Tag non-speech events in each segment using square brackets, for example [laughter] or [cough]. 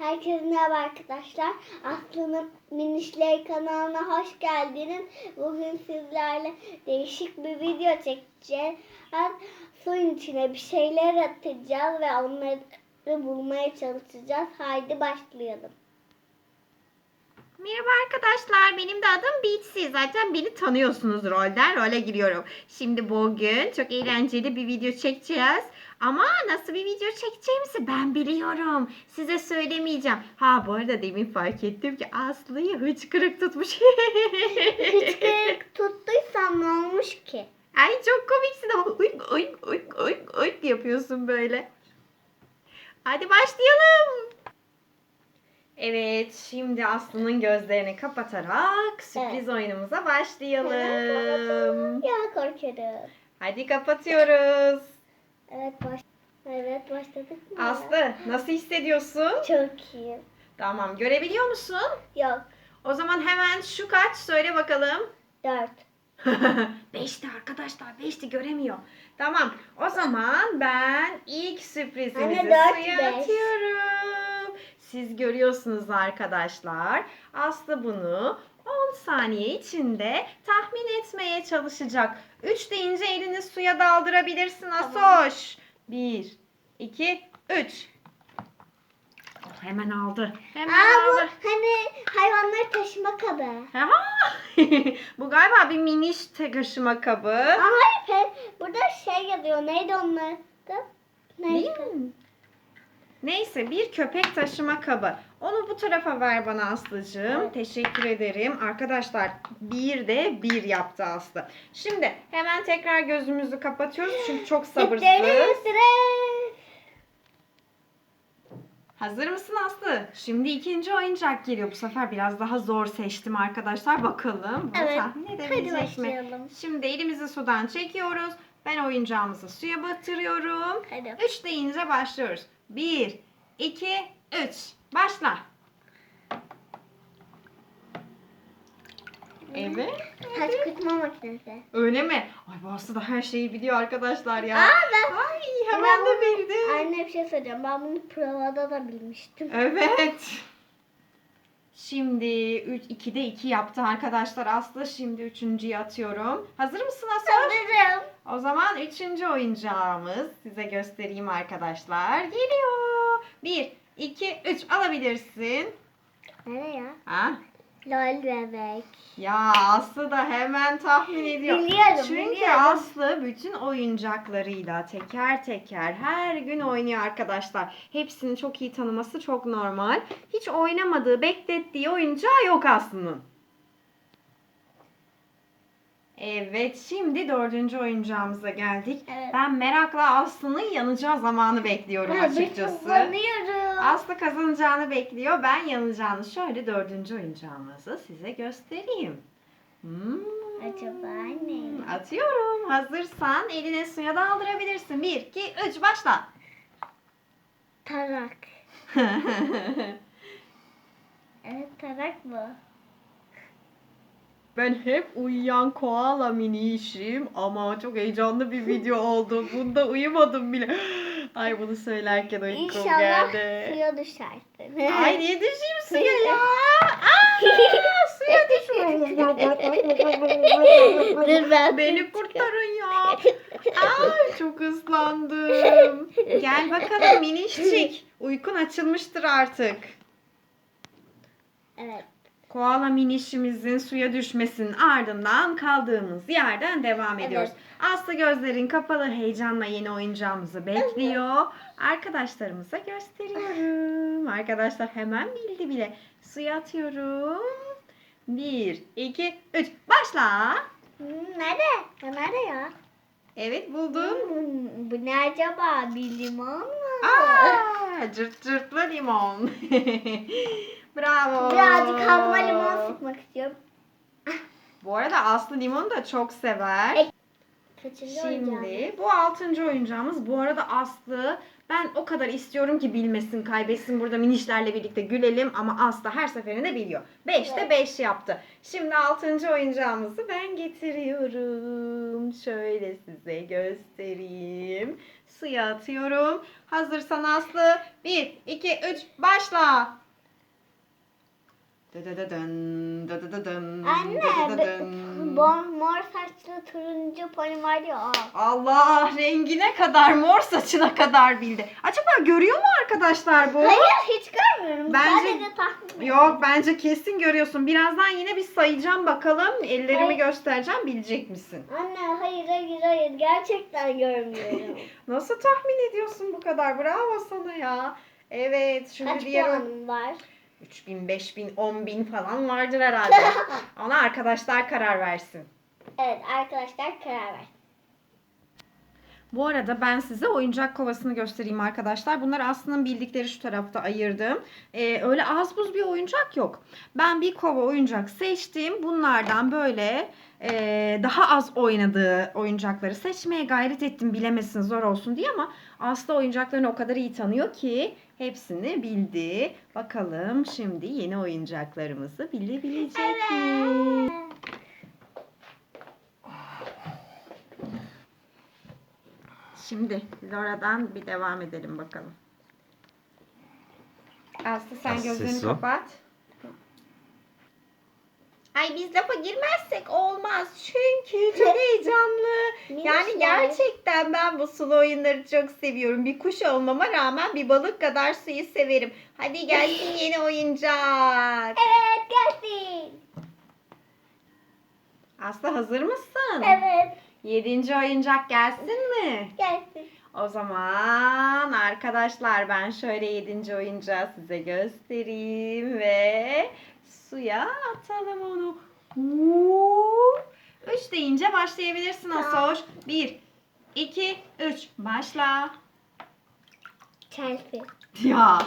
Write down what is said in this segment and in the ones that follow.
Herkese merhaba arkadaşlar. Aslı'nın Minişleri kanalına hoş geldiniz. Bugün sizlerle değişik bir video çekeceğiz. Suyun içine bir şeyler atacağız ve onları bulmaya çalışacağız. Haydi başlayalım. Merhaba arkadaşlar, benim de adım Beatsy. Zaten beni tanıyorsunuz rolden role giriyorum. Şimdi bugün çok eğlenceli bir video çekeceğiz. Ama nasıl bir video çekeceğimizi ben biliyorum. Size söylemeyeceğim. Ha bu arada demin fark ettim ki Aslı'yı hıçkırık tutmuş. [laughs] Hıçkırık tuttuysam ne olmuş ki? Ay çok komiksin ama uyk uyk uyk uyk uyk yapıyorsun böyle. Hadi başlayalım. Evet, şimdi Aslı'nın gözlerini kapatarak sürpriz oyunumuza başlayalım. Ya korkuyorum. Hadi kapatıyoruz. Evet baş Evet başladık mı? Aslı, nasıl hissediyorsun? Çok iyi. Tamam, görebiliyor musun? Yok. O zaman hemen şu kaç söyle bakalım. Dört. [laughs] beşti arkadaşlar, beşti göremiyor. Tamam, o zaman ben ilk sürprizimizi Anne, dört, suya beş. atıyorum. Siz görüyorsunuz arkadaşlar. Aslı bunu 10 saniye içinde tahmin etmeye çalışacak. 3 deyince elini suya daldırabilirsin Asoş. 1, 2, 3. Oh, hemen aldı. Hemen Aa bu aldı. hani hayvanları taşıma kabı. Aha! [laughs] Bu galiba bir miniş taşıma kabı. Aa, hayır pe- burada şey yazıyor. Neydi onlar? Neydi? mi? Neyse bir köpek taşıma kabı. Onu bu tarafa ver bana Aslı'cığım. Teşekkür ederim. Arkadaşlar bir de bir yaptı Aslı. Şimdi hemen tekrar gözümüzü kapatıyoruz çünkü çok sabırsız. Hazır mısın Aslı? Şimdi ikinci oyuncak geliyor. Bu sefer biraz daha zor seçtim arkadaşlar. Bakalım bunu Evet. tahmin Hadi edebilecek mi? başlayalım. Şimdi elimizi sudan çekiyoruz. Ben oyuncağımızı suya batırıyorum. Hadi. 3 deyince başlıyoruz. 1, 2, 3. Başla. Evet. Saç kurutma makinesi. Öyle mi? Ay bu Aslı da her şeyi biliyor arkadaşlar ya. Aa ben Ay hemen de bildi. Anne bir şey söyleyeceğim. Ben bunu provada da bilmiştim. Evet. Şimdi 3 2'de 2 yaptı arkadaşlar Aslı. Şimdi üçüncüyü atıyorum. Hazır mısın Aslı? Hazırım. O zaman üçüncü oyuncağımız size göstereyim arkadaşlar. Geliyor. 1, 2, 3 alabilirsin. Nereye ya? Ha? Lol bebek. Ya Aslı da hemen tahmin ediyor. Biliyorum, Çünkü biliyorum. Aslı bütün oyuncaklarıyla teker teker her gün oynuyor arkadaşlar. Hepsini çok iyi tanıması çok normal. Hiç oynamadığı, beklettiği oyuncağı yok Aslı'nın. Evet, şimdi dördüncü oyuncağımıza geldik. Evet. Ben merakla Aslı'nın yanacağı zamanı bekliyorum Hadi açıkçası. Aslı kazanacağını bekliyor. Ben yanacağını şöyle dördüncü oyuncağımızı size göstereyim. Hmm. Acaba ne? Atıyorum. Hazırsan eline suya daldırabilirsin. Bir, iki, üç, başla. Tarak. [laughs] Evet tarak bu. Ben hep uyuyan koala minişim ama çok heyecanlı bir video [laughs] oldu. Bunda uyumadım bile. Ay bunu söylerken uykum İnşallah geldi. suya düşersin. Ay niye düşeyim suya ya? Aa, suya düşüyorum. Dur ben Beni kurtarın ya. Ay çok ıslandım. Gel bakalım minişçik. Uykun açılmıştır artık. Evet. Koala minişimizin suya düşmesinin ardından kaldığımız yerden devam ediyoruz. Aslı gözlerin kapalı heyecanla yeni oyuncağımızı bekliyor. Arkadaşlarımıza gösteriyorum. Arkadaşlar hemen bildi bile. Suya atıyorum. Bir, iki, üç. Başla. Nerede? Nerede ya? Evet buldum. Hmm, bu ne acaba? Bir limon mu? Aa, cırt cırtlı limon. [laughs] Bravo. Birazcık kazma limon sıkmak istiyorum. Bu arada Aslı limonu da çok sever. Ek- Kaçıncı oyuncağım? Şimdi bu altıncı oyuncağımız. Bu arada Aslı ben o kadar istiyorum ki bilmesin, kaybetsin. Burada minişlerle birlikte gülelim ama Aslı her seferinde biliyor. Beşte Evet. beş yaptı. Şimdi altıncı oyuncağımızı ben getiriyorum. Şöyle size göstereyim. suya atıyorum. Hazırsan Aslı. 1, 2, 3 başla. Anne bu mor saçlı turuncu pony var ya o. Allah rengine kadar mor saçına kadar bildi. Acaba görüyor mu arkadaşlar bu? Hayır hiç görmüyorum. Bence- Sadece tahmin Yok bence kesin görüyorsun. Birazdan yine bir sayacağım bakalım. Ellerimi Hayır. göstereceğim bilecek misin? Anne hayır hayır hayır gerçekten görmüyorum. [laughs] Nasıl tahmin ediyorsun bu kadar? Bravo sana ya. Evet şimdi Kaç diğer o- puanım var? 3000, 5000, 10000 falan vardır herhalde. [laughs] Ona arkadaşlar karar versin. Evet arkadaşlar karar ver. Bu arada ben size oyuncak kovasını göstereyim arkadaşlar. Bunları aslında bildikleri şu tarafta ayırdım. Ee, öyle az buz bir oyuncak yok. Ben bir kova oyuncak seçtim. Bunlardan böyle e, daha az oynadığı oyuncakları seçmeye gayret ettim. Bilemesin zor olsun diye ama Aslı oyuncaklarını o kadar iyi tanıyor ki hepsini bildi. Bakalım şimdi yeni oyuncaklarımızı bilebilecek mi? Şimdi Lora'dan bir devam edelim bakalım. Aslı sen ses o. kapat. Ay biz lafa girmezsek olmaz çünkü çok [laughs] heyecanlı. Yani gerçekten ben bu sulu oyunları çok seviyorum. Bir kuş olmama rağmen bir balık kadar suyu severim. Hadi gelsin yeni oyuncak. Evet gelsin. Aslı hazır mısın? Evet Yedinci oyuncak gelsin mi? gelsin. O zaman arkadaşlar ben şöyle yedinci oyuncağı size göstereyim ve suya atalım onu. Üç deyince başlayabilirsin. Asoş. Bir, iki, üç. Başla. Chelsea. Ya.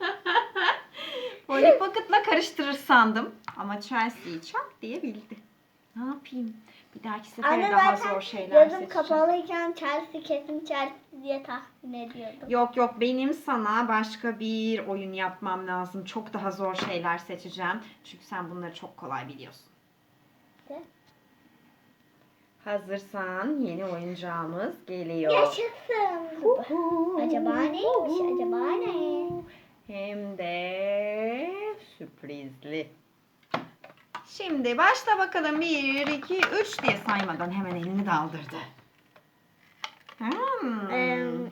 [laughs] Polly Pocket'la karıştırır sandım. Ama Chelsea'yi çak diye bildi. Ne yapayım? Bir dahaki sefere Anne daha zaten zor şeyler gözüm seçeceğim. kapalıyken Chelsea kesin Chelsea diye tahmin ediyordum. Yok yok benim sana başka bir oyun yapmam lazım. Çok daha zor şeyler seçeceğim. Çünkü sen bunları çok kolay biliyorsun. De. Hazırsan yeni oyuncağımız geliyor. Yaşasın. Acaba neymiş? Acaba ne? Hem de sürprizli. Şimdi başla bakalım. 1, 2, 3 diye saymadan hemen elini daldırdı. Hmm.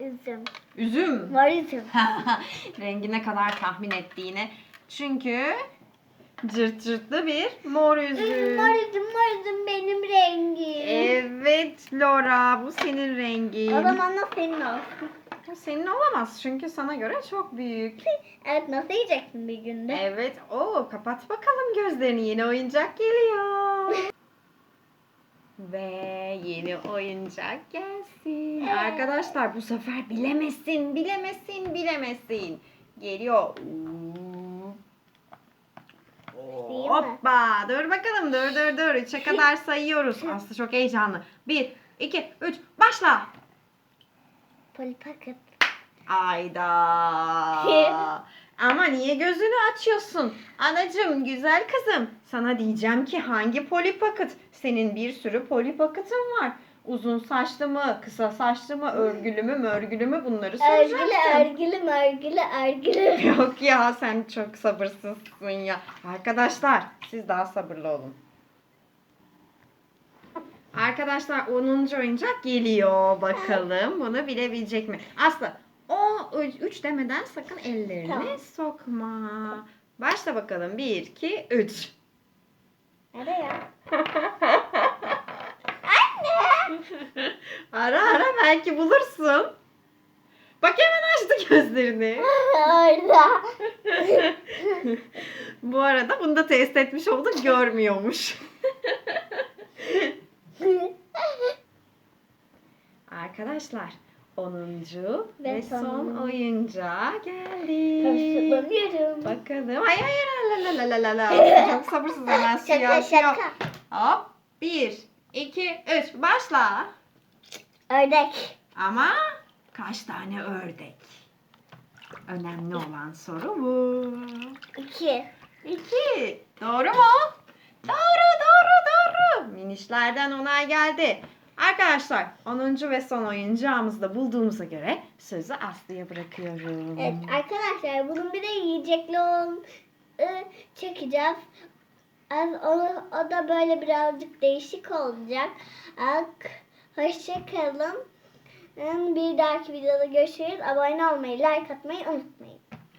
Üzüm. Üzüm. Var üzüm. [laughs] Rengine kadar tahmin ettiğini. Çünkü cırt cırtlı bir mor Üzüm, üzüm. mor üzüm, mor üzüm benim rengim. Evet Laura bu senin rengin. O zaman da senin olsun. Senin olamaz çünkü sana göre çok büyük. Evet nasıl yiyeceksin bir günde? Evet. Oo kapat bakalım gözlerini. Yeni oyuncak geliyor. [laughs] Ve yeni oyuncak gelsin. Arkadaşlar bu sefer bilemesin, bilemesin, bilemesin. Geliyor. Oo. Mi? Hoppa. Dur bakalım. Dur dur dur. Üçe kadar sayıyoruz. [laughs] Aslı çok heyecanlı. Bir, iki, üç. Başla. Polly Pocket. Ayda. [laughs] Ama niye gözünü açıyorsun? Anacım, güzel kızım. Sana diyeceğim ki hangi Polly Pocket? Senin bir sürü Polly Pocket'ın var. Uzun saçlı mı, kısa saçlı mı, örgülü mü, mörgülü mü bunları Örgülü, soracaksın. örgülü, örgülü, örgülü. [laughs] Yok ya sen çok sabırsızsın ya. Arkadaşlar siz daha sabırlı olun. Arkadaşlar 10. oyuncak geliyor. Bakalım bunu bilebilecek mi? Aslı o 3 demeden sakın ellerini Tamam. sokma. Başla bakalım. 1, 2, 3. Nerede ya? Ara ara belki bulursun. Bak hemen açtı gözlerini. Orada. [laughs] Bu arada bunu da test etmiş olduk görmüyormuş. Arkadaşlar 10. ve, Ve son son. oyuncağa geldi. Sabırsızlanıyorum. Bakalım. Hayır hayır la la la la la. [laughs] Çok sabırsız hemen suya Şaka şaka. Hop. 1, 2, 3. Başla. Ördek. Ama kaç tane ördek? Önemli olan soru bu. İki. İki. Doğru mu? Doğru, doğru, doğru. Minişlerden onay geldi. Arkadaşlar 10. ve son oyuncağımızı da bulduğumuza göre sözü Aslı'ya bırakıyorum. Evet arkadaşlar bunun bir de yiyecekli olan ı, çekeceğiz. Az- O, o da böyle birazcık değişik olacak. Ak, hoşça kalın. Bir dahaki videoda görüşürüz. Abone olmayı, like atmayı unutmayın.